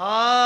ಆ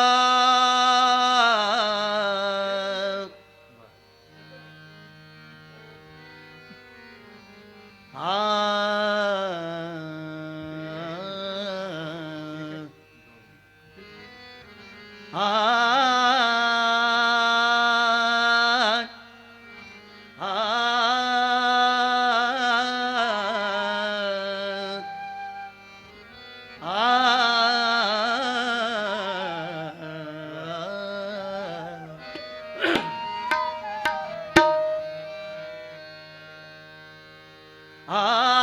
啊。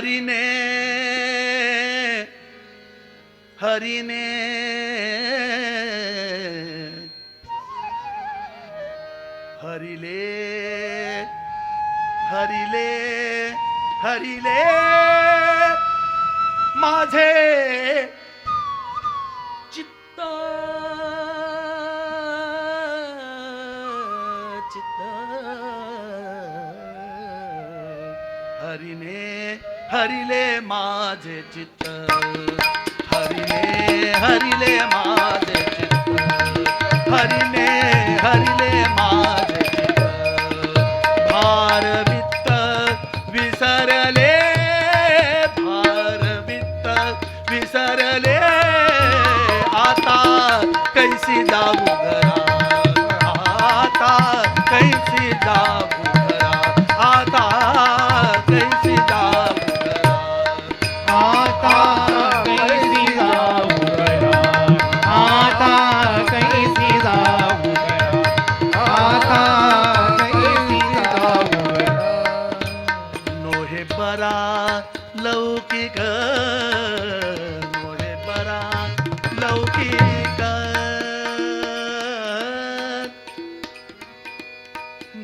हरिने हरिने हरिले हरिले हरिले माझे चित्त चित्त हरिने हरिले माझे चित्त हरिने हरिले माझे चित्त हरिने हरिले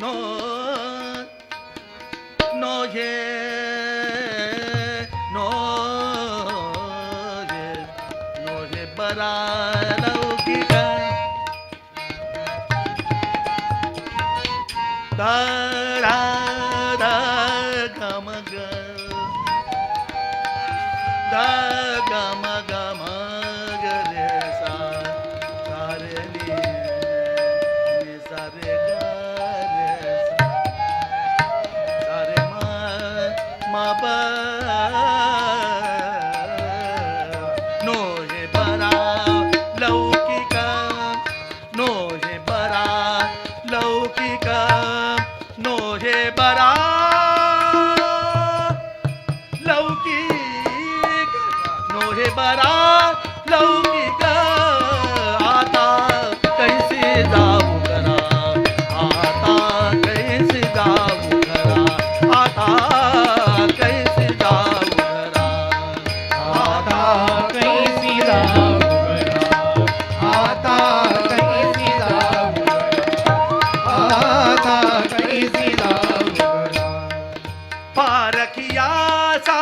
नो नोहे नोहे नोहे बरा लौकिक तळा गम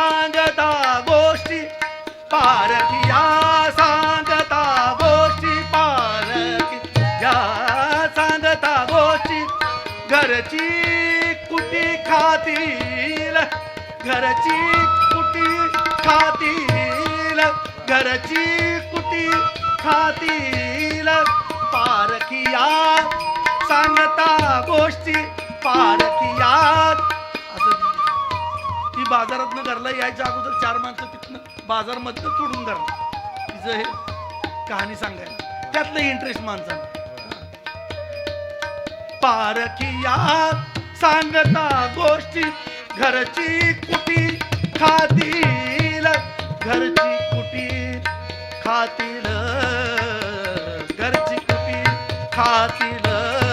सांगता गोष्टी पारखिया सांगता गोष्टी पारखिया सांगता गोष्टी. घरची कुटी खातील घरची कुटी खातील घरची कुटी खातील. पारखिया सांगता गोष्टी पारखिया बाजारातनं घरला यायच्या अगोदर चार माणसं तिथनं बाजारमधनं सोडून घरला तिचं हे कहाणी सांगायला. त्यातलं इंटरेस्ट माणसाला पारखिया सांगता गोष्टी घरची कुटी खातील घरची कुटी खातील घरची कुटी खातील.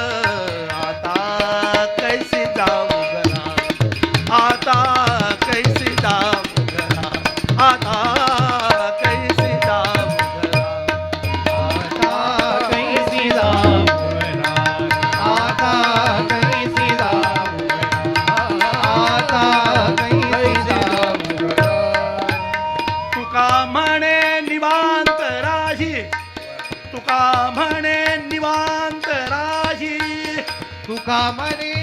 तुका म्हणे निवांत राही. तुका म्हणे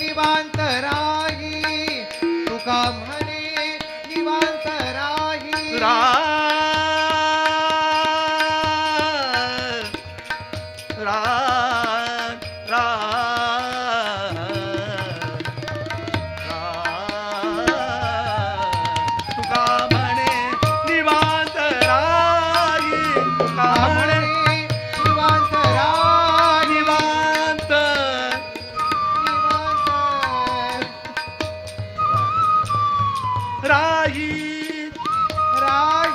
निवांत राही. तुका म्हणे निवांत राही. रा राही राही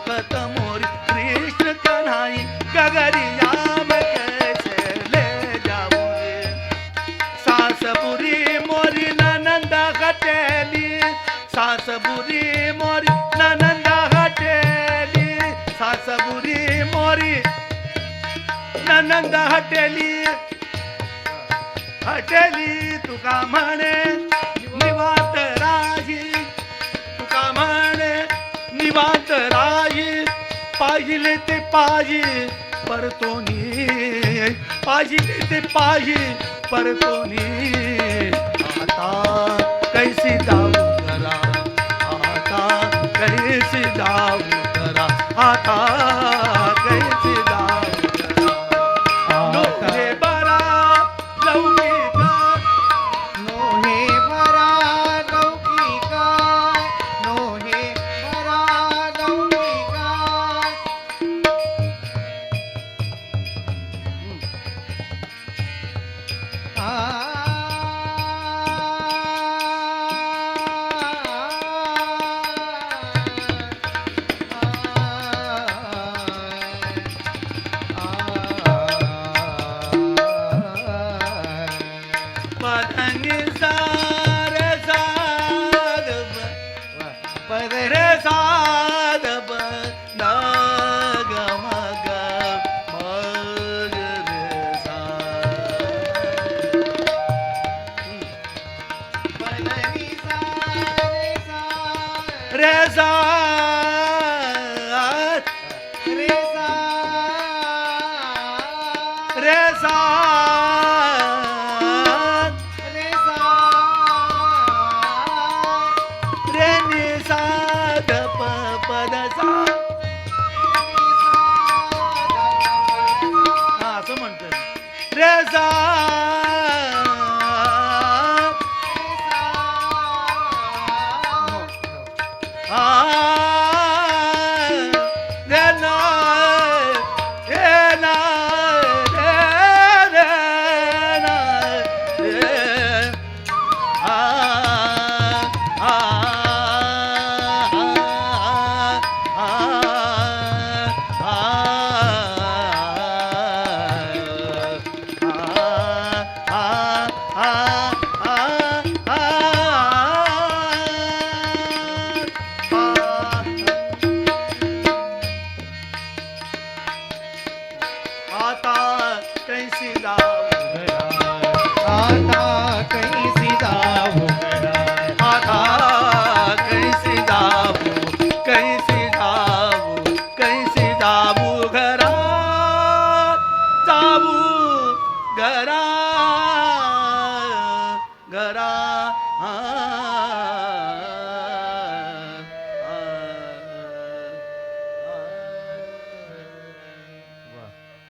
रोकत मोरी कृष्ण कन्हाई गगरियाम कैसे ले जाऊँ रे सासबुरी मोरी ननंद हटेली सासबुरी मोरी ननंद हटेली सासबुरी मोरी ननंद हटेली हटेली तुका म्हणे निवांत राही, तुका म्हणे निवांत राही। पाहिले ते पाहि परतोनी पाहिले ते पाहि परतोनी आता कैसी जाऊ करा आता कैसी जाऊ करा आता Oh